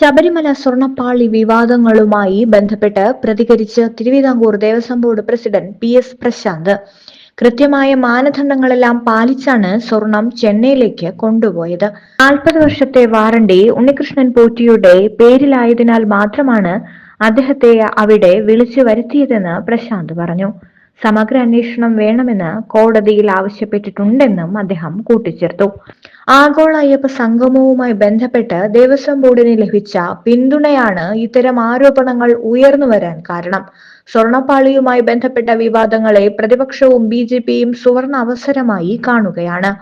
ശബരിമല സ്വർണപ്പാളി വിവാദങ്ങളുമായി ബന്ധപ്പെട്ട് പ്രതികരിച്ച് Thiruvithamkoor Devaswom board president P S Prashanth. കൃത്യമായ മാനദണ്ഡങ്ങളെല്ലാം പാലിച്ചാണ് സ്വർണം ചെന്നൈയിലേക്ക് കൊണ്ടുപോയത്. നാൽപ്പത് വർഷത്തെ വാറണ്ടി ഉണ്ണികൃഷ്ണൻ പോറ്റിയുടെ പേരിലായതിനാൽ മാത്രമാണ് അദ്ദേഹത്തെ അവിടെ വിളിച്ചു വരുത്തിയതെന്ന് പ്രശാന്ത് പറഞ്ഞു. സമഗ്ര അന്വേഷണം വേണമെന്ന് കോടതിയിൽ ആവശ്യപ്പെട്ടിട്ടുണ്ടെന്നും അദ്ദേഹം കൂട്ടിച്ചേർത്തു. ആഗോള അയ്യപ്പ സംഗമവുമായി ബന്ധപ്പെട്ട് ദേവസ്വം ബോർഡിന് ലഭിച്ച പിന്തുണയാണ് ഇത്തരം ആരോപണങ്ങൾ ഉയർന്നു വരാൻ കാരണം. സ്വർണപ്പാളിയുമായി ബന്ധപ്പെട്ട വിവാദങ്ങളെ പ്രതിപക്ഷവും ബി ജെ പിയും സുവർണ അവസരമായി കാണുകയാണ്.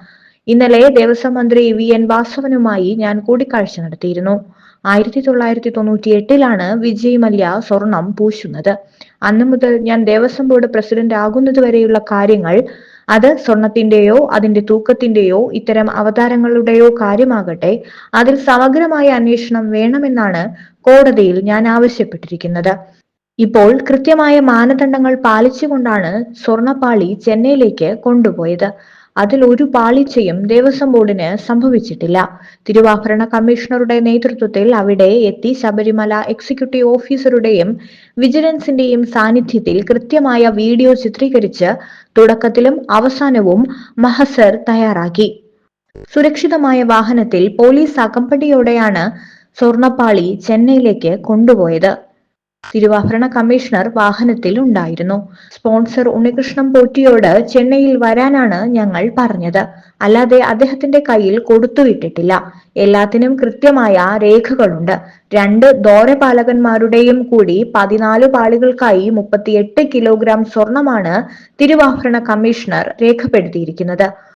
ഇന്നലെ ദേവസ്വം മന്ത്രി വി എൻ വാസവനുമായി ഞാൻ കൂടിക്കാഴ്ച നടത്തിയിരുന്നു. ആയിരത്തി തൊള്ളായിരത്തി തൊണ്ണൂറ്റി എട്ടിലാണ് വിജയ് മല്യ സ്വർണം പൂശുന്നത്. അന്നു മുതൽ ഞാൻ ദേവസ്വം ബോർഡ് പ്രസിഡന്റ് ആകുന്നത് വരെയുള്ള കാര്യങ്ങൾ അത് സ്വർണത്തിന്റെയോ അതിന്റെ തൂക്കത്തിന്റെയോ ഇത്തരം അവതാരങ്ങളുടെയോ കാര്യമാകട്ടെ അതിൽ സമഗ്രമായ അന്വേഷണം വേണമെന്നാണ് കോടതിയിൽ ഞാൻ ആവശ്യപ്പെട്ടിരിക്കുന്നത്. ഇപ്പോൾ കൃത്യമായ മാനദണ്ഡങ്ങൾ പാലിച്ചുകൊണ്ടാണ് സ്വർണപ്പാളി ചെന്നൈയിലേക്ക് കൊണ്ടുപോയത്. അതിൽ ഒരു പാളിച്ചയും ദേവസ്വം ബോർഡിന് സംഭവിച്ചിട്ടില്ല. തിരുവാഭരണ കമ്മീഷണറുടെ നേതൃത്വത്തിൽ അവിടെ എത്തി ശബരിമല എക്സിക്യൂട്ടീവ് ഓഫീസറുടെയും വിജിലൻസിന്റെയും സാന്നിധ്യത്തിൽ കൃത്യമായ വീഡിയോ ചിത്രീകരിച്ച് തുടക്കത്തിലും അവസാനവും മഹസർ തയ്യാറാക്കി. സുരക്ഷിതമായ വാഹനത്തിൽ പോലീസ് അകമ്പടിയോടെയാണ് സ്വർണപ്പാളി ചെന്നൈയിലേക്ക് കൊണ്ടുപോയത്. തിരുവാഭരണ കമ്മീഷണർ വാഹനത്തിൽ ഉണ്ടായിരുന്നു. സ്പോൺസർ ഉണ്ണികൃഷ്ണൻ പോറ്റിയോട് ചെന്നൈയിൽ വരാനാണ് ഞങ്ങൾ പറഞ്ഞത്. അല്ലാതെ അദ്ദേഹത്തിന്റെ കയ്യിൽ കൊടുത്തുവിട്ടിട്ടില്ല എല്ലാത്തിനും കൃത്യമായ രേഖകളുണ്ട്. രണ്ട് ദോരപാലകന്മാരുടെയും കൂടി പതിനാല് പാളികൾക്കായി മുപ്പത്തിയെട്ട് കിലോഗ്രാം സ്വർണമാണ് തിരുവാഭരണ കമ്മീഷണർ രേഖപ്പെടുത്തിയിരിക്കുന്നത്.